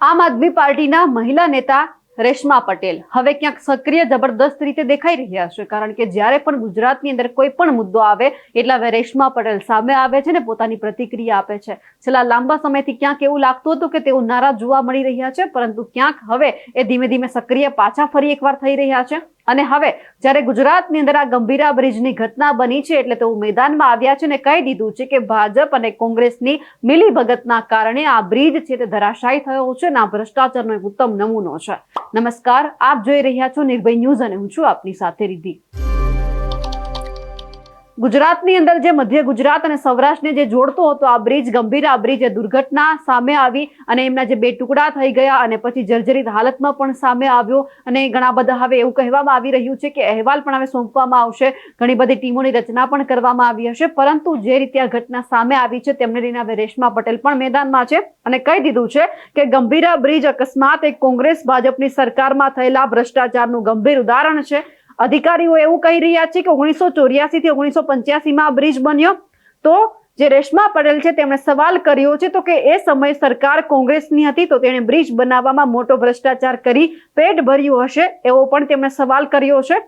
આમ આદમી પાર્ટીના મહિલા નેતા રેશમા પટેલ હવે ક્યાંક સક્રિય જબરદસ્ત રીતે દેખાઈ રહ્યા છે, કારણ કે જ્યારે પણ ગુજરાતની અંદર કોઈ પણ મુદ્દો આવે, એટલે હવે રેશમા પટેલ સામે આવે છે ને પોતાની પ્રતિક્રિયા આપે છે. છેલ્લા લાંબા સમયથી ક્યાંક એવું લાગતું હતું કે તેઓ નારાજ જોવા મળી રહ્યા છે, પરંતુ ક્યાંક હવે એ ધીમે ધીમે સક્રિય પાછા ફરી એકવાર થઈ રહ્યા છે. અને હવે, જ્યારે ગુજરાતની અંદર આ ગંભીરા બ્રિજની ઘટના બની છે, એટલે તેઓ મેદાનમાં આવ્યા છે અને કહી દીધું છે કે ભાજપ અને કોંગ્રેસની મિલીભગતના કારણે આ બ્રિજ છે તે ધરાશાયી થયો છે અને આ ભ્રષ્ટાચારનો એક ઉત્તમ નમૂનો છે. નમસ્કાર, આપ જોઈ રહ્યા છો નિર્ભય ન્યૂઝ અને હું છું આપની સાથે રીધિ ગુજરાતની અંદર જે મધ્ય ગુજરાત અને સૌરાષ્ટ્રને જે જોડતો હતો, આ બ્રિજ ગંભીરા બ્રિજ એ દુર્ઘટના સામે આવી અને એમના જે બે ટુકડા થઈ ગયા અને પછી જર્જરિત હાલતમાં પણ સામે આવ્યો. અને ઘણા બધા હવે એવું કહેવામાં આવી રહ્યું છે કે અહેવાલ પણ હવે સોંપવામાં આવશે. ઘણી બધી ટીમોની રચના પણ કરવામાં આવી હશે. પરંતુ જે રીતે આ ઘટના સામે આવી છે, તેમને લઈને હવે રેશમા પટેલ પણ મેદાનમાં છે અને કહી દીધું છે કે ગંભીરા બ્રિજ અકસ્માત એ કોંગ્રેસ ભાજપની સરકારમાં થયેલા ભ્રષ્ટાચારનું ગંભીર ઉદાહરણ છે. અધિકારીઓ એવું કહી રહ્યા છે કે ઓગણીસો ચોર્યાસી થી ઓગણીસો પંચ્યાસીમાં આ બ્રિજ બન્યો. તો જે રેશમા પટેલ છે તેમણે સવાલ કર્યો છે તો કે એ સમયે સરકાર કોંગ્રેસની હતી તો તેણે બ્રિજ બનાવવામાં મોટો ભ્રષ્ટાચાર કરી પેટ ભર્યું હશે એવો પણ તેમણે સવાલ કર્યો છે.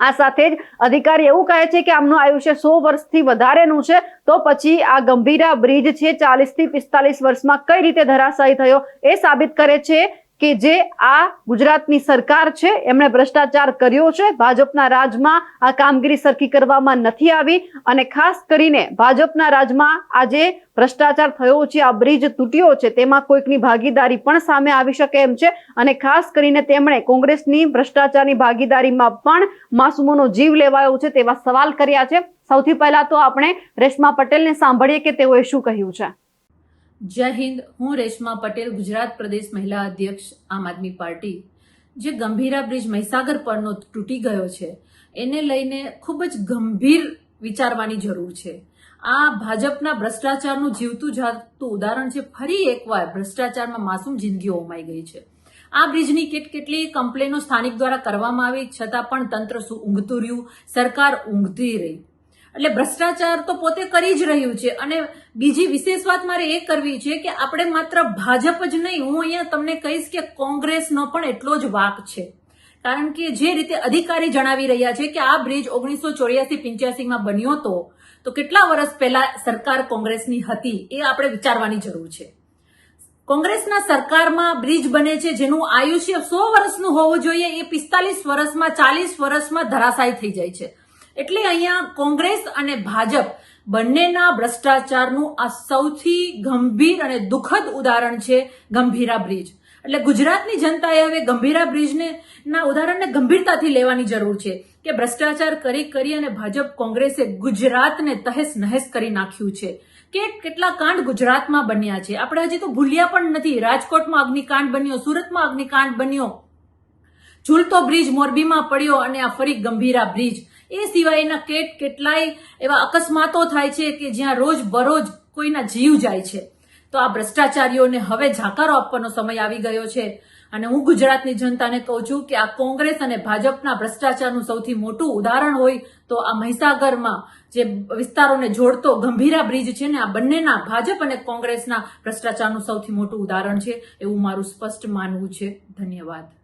આ સાથે જ અધિકારી એવું કહે છે કે આમનું આયુષ્ય સો વર્ષથી વધારેનું છે. તો પછી આ ગંભીરા બ્રિજ છે ચાલીસથી પિસ્તાલીસ વર્ષમાં કઈ રીતે ધરાશાયી થયો એ સાબિત કરે છે કે જે આ ગુજરાતની સરકાર છે, એમણે ભ્રષ્ટાચાર કર્યો છે, ભાજપના રાજમાં આ કામગીરી સરખી કરવામાં નથી આવી અને ખાસ કરીને ભાજપના રાજમાં આ જે ભ્રષ્ટાચાર થયો છે, આ બ્રિજ તૂટ્યો છે, તેમાં કોઈકની ભાગીદારી પણ સામે આવી શકે એમ છે અને ખાસ કરીને તેમણે કોંગ્રેસની ભ્રષ્ટાચારની ભાગીદારીમાં પણ માસુમોનો જીવ લેવાયો છે તેવા સવાલ કર્યા છે. સૌથી પહેલા તો આપણે રેશમા પટેલને સાંભળીએ કે તેઓએ શું કહ્યું છે? જય હિન્દ. હું રેશમા પટેલ, ગુજરાત પ્રદેશ મહિલા અધ્યક્ષ, આમ આદમી પાર્ટી. જે ગંભીરા બ્રિજ મહીસાગર પરનો તૂટી ગયો છે, એને લઈને ખૂબ જ ગંભીર વિચારવાની જરૂર છે. આ ભાજપના ભ્રષ્ટાચારનું જીવતું જાગતું ઉદાહરણ છે. ફરી એકવાર ભ્રષ્ટાચારમાં માસૂમ જિંદગીઓ ઉમાઈ ગઈ છે. આ બ્રિજની કેટ કેટલી કમ્પ્લેનો સ્થાનિક દ્વારા કરવામાં આવી, છતાં પણ તંત્ર શું ઊંઘતું રહ્યું? સરકાર ઊંઘતી રહી. એટલે ભ્રષ્ટાચાર તો પોતે કરી જ રહ્યું છે. અને બીજી વિશેષ વાત મારે એ કરવી છે કે આપણે માત્ર ભાજપ જ નહીં, હું અહીંયા તમને કહીશ કે કોંગ્રેસનો પણ એટલો જ વાક છે. કારણ કે જે રીતે અધિકારી જણાવી રહ્યા છે કે આ બ્રિજ ઓગણીસો ચોર્યાસી પિંચ્યાસીમાં બન્યો હતો, તો કેટલા વર્ષ પહેલા સરકાર કોંગ્રેસની હતી એ આપણે વિચારવાની જરૂર છે. કોંગ્રેસના સરકારમાં બ્રિજ બને છે, જેનું આયુષ્ય સો વર્ષનું હોવું જોઈએ, એ પિસ્તાલીસ વર્ષમાં ચાલીસ વર્ષમાં ધરાશાયી થઈ જાય છે. એટલે અહીંયા કોંગ્રેસ અને ભાજપ બંનેના ભ્રષ્ટાચારનું આ સૌથી ગંભીર અને દુઃખદ ઉદાહરણ છે ગંભીરા બ્રિજ. એટલે ગુજરાતની જનતાએ હવે ગંભીરા બ્રિજને, ના, ઉદાહરણને ગંભીરતાથી લેવાની જરૂર છે કે ભ્રષ્ટાચાર કરી કરી અને ભાજપ કોંગ્રેસે ગુજરાતને તહેસ નહેસ કરી નાખ્યું છે. કે કેટલા કાંડ ગુજરાતમાં બન્યા છે. આપણે હજી તો ભૂલ્યા પણ નથી. રાજકોટમાં અગ્નિકાંડ બન્યો, સુરતમાં અગ્નિકાંડ બન્યો. ઝૂલતો બ્રિજ મોરબીમાં પડ્યો અને આ ફરી ગંભીરા બ્રિજ. એ સિવાયના કેટ કેટલાય એવા અકસ્માતો થાય છે કે જ્યાં રોજ બરોજ કોઈના જીવ જાય છે. તો આ ભ્રષ્ટાચારીઓને હવે ઝાકારો આપવાનો સમય આવી ગયો છે. અને હું ગુજરાતની જનતાને કહું છું કે આ કોંગ્રેસ અને ભાજપના ભ્રષ્ટાચારનું સૌથી મોટું ઉદાહરણ હોય તો આ મહીસાગરમાં જે વિસ્તારોને જોડતો ગંભીરા બ્રિજ છે ને આ બંનેના ભાજપ અને કોંગ્રેસના ભ્રષ્ટાચારનું સૌથી મોટું ઉદાહરણ છે એવું મારું સ્પષ્ટ માનવું છે. ધન્યવાદ.